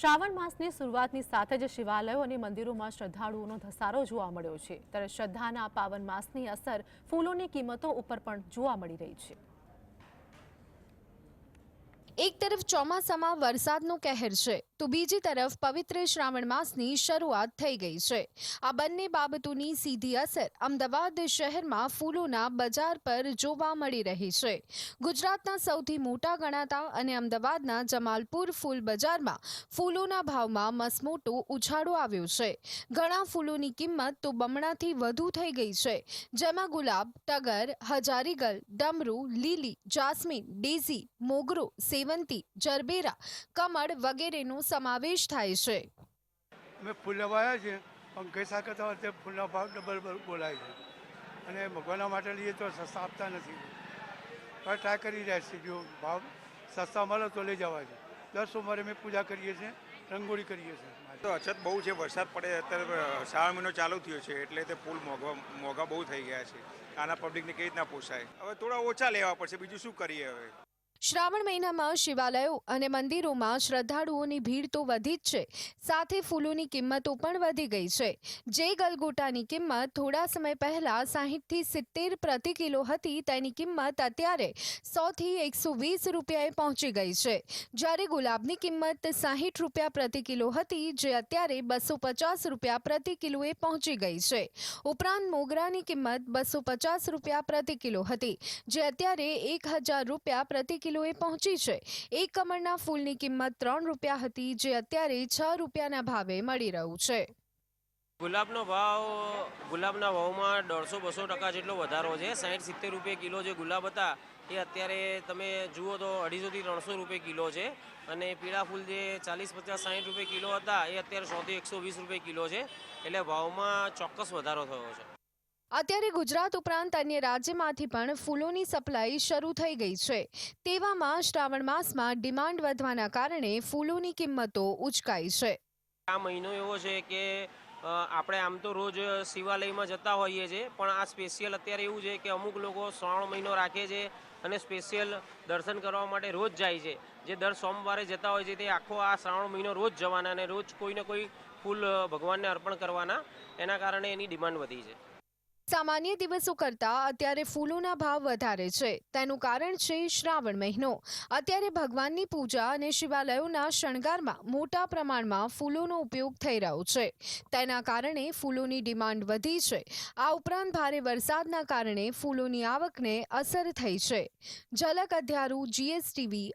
શ્રાવણ માસની શરૂઆતની સાથે જ શિવાલયો અને મંદિરોમાં શ્રદ્ધાળુઓનો ધસારો જોવા મળ્યો છે. ત્યારે શ્રદ્ધાના પાવન માસની અસર ફૂલોની કિંમતો ઉપર પણ જોવા મળી રહી છે. એક તરફ ચોમાસામાં વરસાદનો કહેર છે. તો બીજી તરફ પવિત્ર શ્રાવણ માસની શરૂઆત થઈ ગઈ છે. આ બંને બાબતોની સીધી અસર અમદાવાદ શહેરમાં ફૂલોના બજાર પર જોવા મળી રહી છે. ગુજરાતના સૌથી મોટા ગણાતા અને અમદાવાદના જમાલપુર ફૂલ બજારમાં ફૂલોના ભાવમાં મસમોટો ઉછાળો આવ્યો છે. ઘણા ફૂલોની કિંમત તો બમણાથી વધુ થઈ ગઈ છે. જેમાં ગુલાબ, ટગર, હજારીગલ, ડમરૂ, લીલી, જાસ્મીન, ડેઝી, મોગરો, સેવંતી, જરબેરા, કમળ વગેરેનો સમાવેશ થાય છે. અમે ફૂલ લવાયા છે પંકજ સાકરતા સાલ ફૂલના ભાવ ડબલ બોલાય છે. અને ભગવાનના માટે લઈએ તો સસ્તા આપતા નથી. હવે ટ્રાય કરી રહ્યા છીએ. જો ભાવ સસ્તા મળે તો લઈ જવા છે. દર સોમવારે અમે પૂજા કરીએ છીએ રંગોળી કરીએ છીએ. તો અછત બહુ છે વરસાદ પડે અત્યારે શ્રાવણ મહિનો ચાલુ થયો છે એટલે તે ફૂલ મોંઘા મોંઘા બહુ થઈ ગયા છે. આના પબ્લિકને કેવી રીતના પોસાય? હવે થોડા ઓછા લેવા પડશે બીજું શું કરીએ હવે? શ્રાવણ મહિનામાં શિવાલયો અને મંદિરોમાં શ્રદ્ધાળુઓની ભીડ તો વધી જ છે. સાથે ફૂલોની કિંમતો પણ વધી ગઈ છે. જે ગલગોટાની કિંમત થોડા સમય પહેલા સાહીઠથી સિત્તેર પ્રતિ કિલો હતી. તેની કિંમત અત્યારે સોથી એકસો વીસ રૂપિયાએ પહોંચી ગઈ છે. જ્યારે ગુલાબની કિંમત સાહીઠ રૂપિયા પ્રતિ કિલો હતી, જે અત્યારે બસો પચાસ રૂપિયા પ્રતિ કિલોએ પહોંચી ગઈ છે. ઉપરાંત મોગરાની કિંમત બસો પચાસ રૂપિયા પ્રતિ કિલો હતી, જે અત્યારે એક હજાર રૂપિયા પ્રતિ કિલોએ પહોંચી છે. એક કમળના ફૂલની કિંમત ત્રણ રૂપિયા હતી, જે અત્યારે છ રૂપિયાના ભાવે મળી રહ્યું છે. ગુલાબનો ભાવ, ગુલાબના ભાવમાં દોઢસો બસો ટકા જેટલો વધારો છે. સાઠ સિત્તેર રૂપિયા કિલો જે ગુલાબ હતા, એ અત્યારે તમે જુઓ તો અઢીસોથી ત્રણસો રૂપિયા કિલો છે. અને પીળા ફૂલ જે ચાલીસ પચાસ સાઠ રૂપિયા કિલો હતા, એ અત્યારે સોથી એકસો વીસ રૂપિયા કિલો છે. એટલે ભાવમાં ચોક્કસ વધારો થયો છે. અત્યારે ગુજરાત ઉપરાંત અન્ય રાજ્યમાંથી પણ ફૂલોની સપ્લાય શરૂ થઈ ગઈ છે. તેવામાં શ્રાવણ માસમાં ડિમાન્ડ વધવાના કારણે ફૂલોની કિંમતો ઉચકાઈ છે. આ મહિનો એવો છે કે આપણે આમ તો રોજ શિવાલયમાં જતા હોઈએ છીએ, પણ આ સ્પેશિયલ અત્યારે એવું છે કે અમુક લોકો શ્રાવણ મહિનો રાખે છે અને સ્પેશિયલ દર્શન કરવા માટે રોજ જાય છે. જે દર સોમવારે જતા હોય છે તે આખો આ શ્રાવણ મહિનો રોજ જવાના અને રોજ કોઈને કોઈ ફૂલ ભગવાનને અર્પણ કરવાના, એના કારણે એની ડિમાન્ડ વધી છે. સામાન્ય દિવસો કરતાં અત્યારે ફૂલોના ભાવ વધારે છે. તેનું કારણ છે શ્રાવણ મહિનો. અત્યારે ભગવાનની પૂજા અને શિવાલયોના શણગારમાં મોટા પ્રમાણમાં ફૂલોનો ઉપયોગ થઈ રહ્યો છે. તેના કારણે ફૂલોની ડિમાન્ડ વધી છે. આ ઉપરાંત ભારે વરસાદના કારણે ફૂલોની આવકને અસર થઈ છે. ઝલક અધ્યારું જીએસટીવી